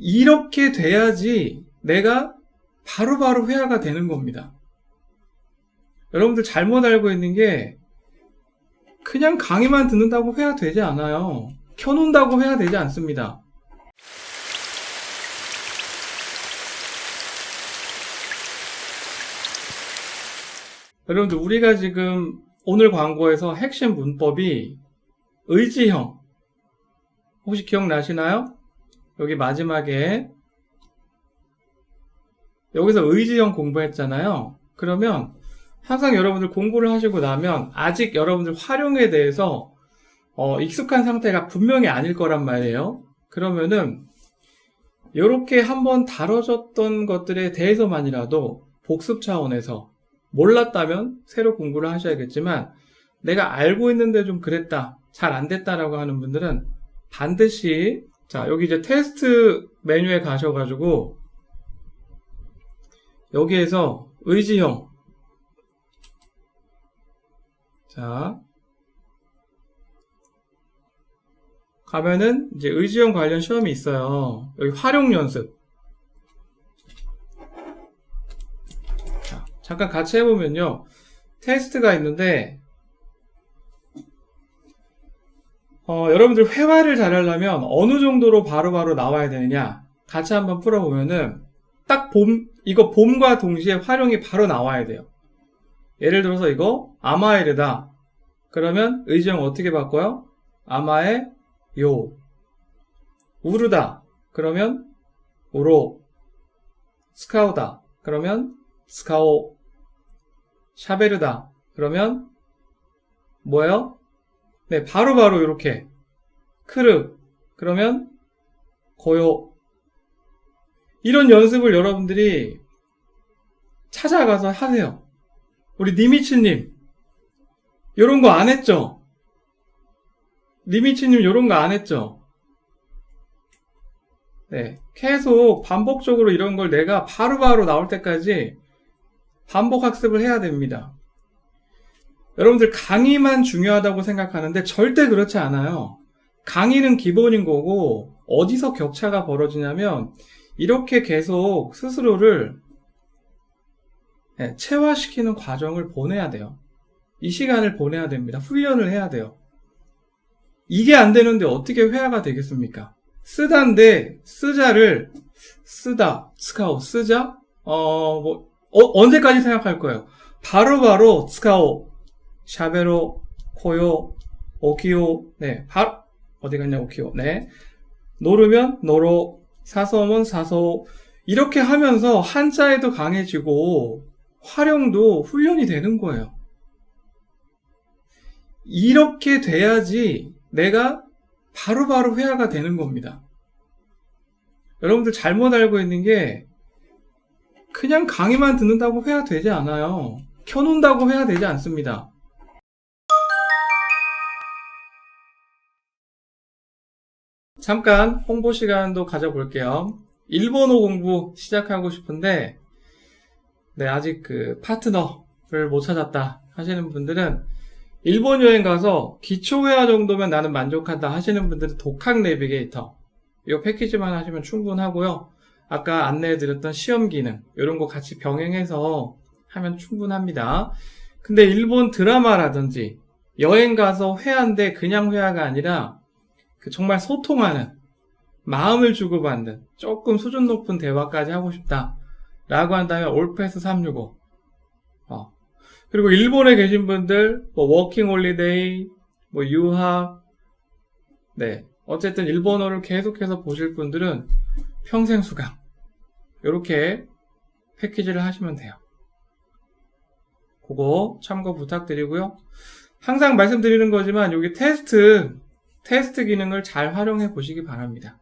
이렇게 돼야지 내가 바로 바로 회화가 되는 겁니다. 여러분들 잘못 알고 있는 게 그냥 강의만 듣는다고 회화 되지 않아요. 켜놓는다고 회화 되지 않습니다. 여러분들 우리가 지금 오늘 광고에서 핵심 문법이 의지형 혹시 기억나시나요? 여기 마지막에 여기서 의지형 공부했잖아요. 그러면 항상 여러분들 공부를 하시고 나면 아직 여러분들 활용에 대해서 어, 익숙한 상태가 분명히 아닐 거란 말이에요. 그러면은 이렇게 한번 다뤄졌던 것들에 대해서만이라도 복습 차원에서 몰랐다면 새로 공부를 하셔야겠지만 내가 알고 있는데 좀 그랬다, 잘 안 됐다라고 하는 분들은 반드시 자 여기 이제 테스트 메뉴에 가셔가지고 여기에서 의지형 자 가면은 이제 의지형 관련 시험이 있어요. 여기 활용 연습. 자, 잠깐 같이 해보면요. 테스트가 있는데, 어, 여러분들 회화를 잘하려면 어느 정도로 바로 바로 나와야 되느냐. 같이 한번 풀어보면은, 딱 봄, 이거 봄과 동시에 활용이 바로 나와야 돼요. 예를 들어서 이거, 아마에르다. 그러면 의지형 어떻게 바꿔요? 아마에 요. 우르다. 그러면 우로. 스카우다. 그러면 스카오. 샤베르다. 그러면 뭐예요? 네, 바로 바로 이렇게. 크르. 그러면 고요. 이런 연습을 여러분들이 찾아가서 하세요. 우리 니미츠님. 이런 거 안 했죠? 니미치님 이런 거 안 했죠? 네. 계속 반복적으로 이런 걸 내가 바로바로 나올 때까지 반복 학습을 해야 됩니다. 여러분들 강의만 중요하다고 생각하는데 절대 그렇지 않아요. 강의는 기본인 거고 어디서 격차가 벌어지냐면 이렇게 계속 스스로를 네, 체화시키는 과정을 보내야 돼요. 이 시간을 보내야 됩니다. 훈련을 해야 돼요. 이게 안 되는데 어떻게 회화가 되겠습니까? 쓰다인데 쓰자를 쓰다 스카오 쓰자 어뭐 언제까지 생각할 거예요? 바로바로 스카오 샤베로 코요 오키오 네 바, 어디 갔냐 오키오 네 노르면 노로 사서면 사서 이렇게 하면서 한자에도 강해지고 활용도 훈련이 되는 거예요. 이렇게 돼야지 내가 바로 바로 회화가 되는 겁니다. 여러분들 잘못 알고 있는 게 그냥 강의만 듣는다고 회화 되지 않아요. 켜놓는다고 회화 되지 않습니다. 잠깐 홍보 시간도 가져볼게요. 일본어 공부 시작하고 싶은데 네, 아직 그 파트너를 못 찾았다 하시는 분들은 일본 여행 가서 기초회화 정도면 나는 만족한다 하시는 분들은 독학 내비게이터 이 패키지만 하시면 충분하고요. 아까 안내해드렸던 시험 기능 이런 거 같이 병행해서 하면 충분합니다. 근데 일본 드라마라든지 여행 가서 회화인데 그냥 회화가 아니라 그 정말 소통하는 마음을 주고받는 조금 수준 높은 대화까지 하고 싶다 라고 한다면 올패스 365 어, 그리고 일본에 계신 분들, 뭐, 워킹 홀리데이, 뭐, 유학, 네. 어쨌든 일본어를 계속해서 보실 분들은 평생 수강. 이렇게 패키지를 하시면 돼요. 그거 참고 부탁드리고요. 항상 말씀드리는 거지만 여기 테스트, 테스트 기능을 잘 활용해 보시기 바랍니다.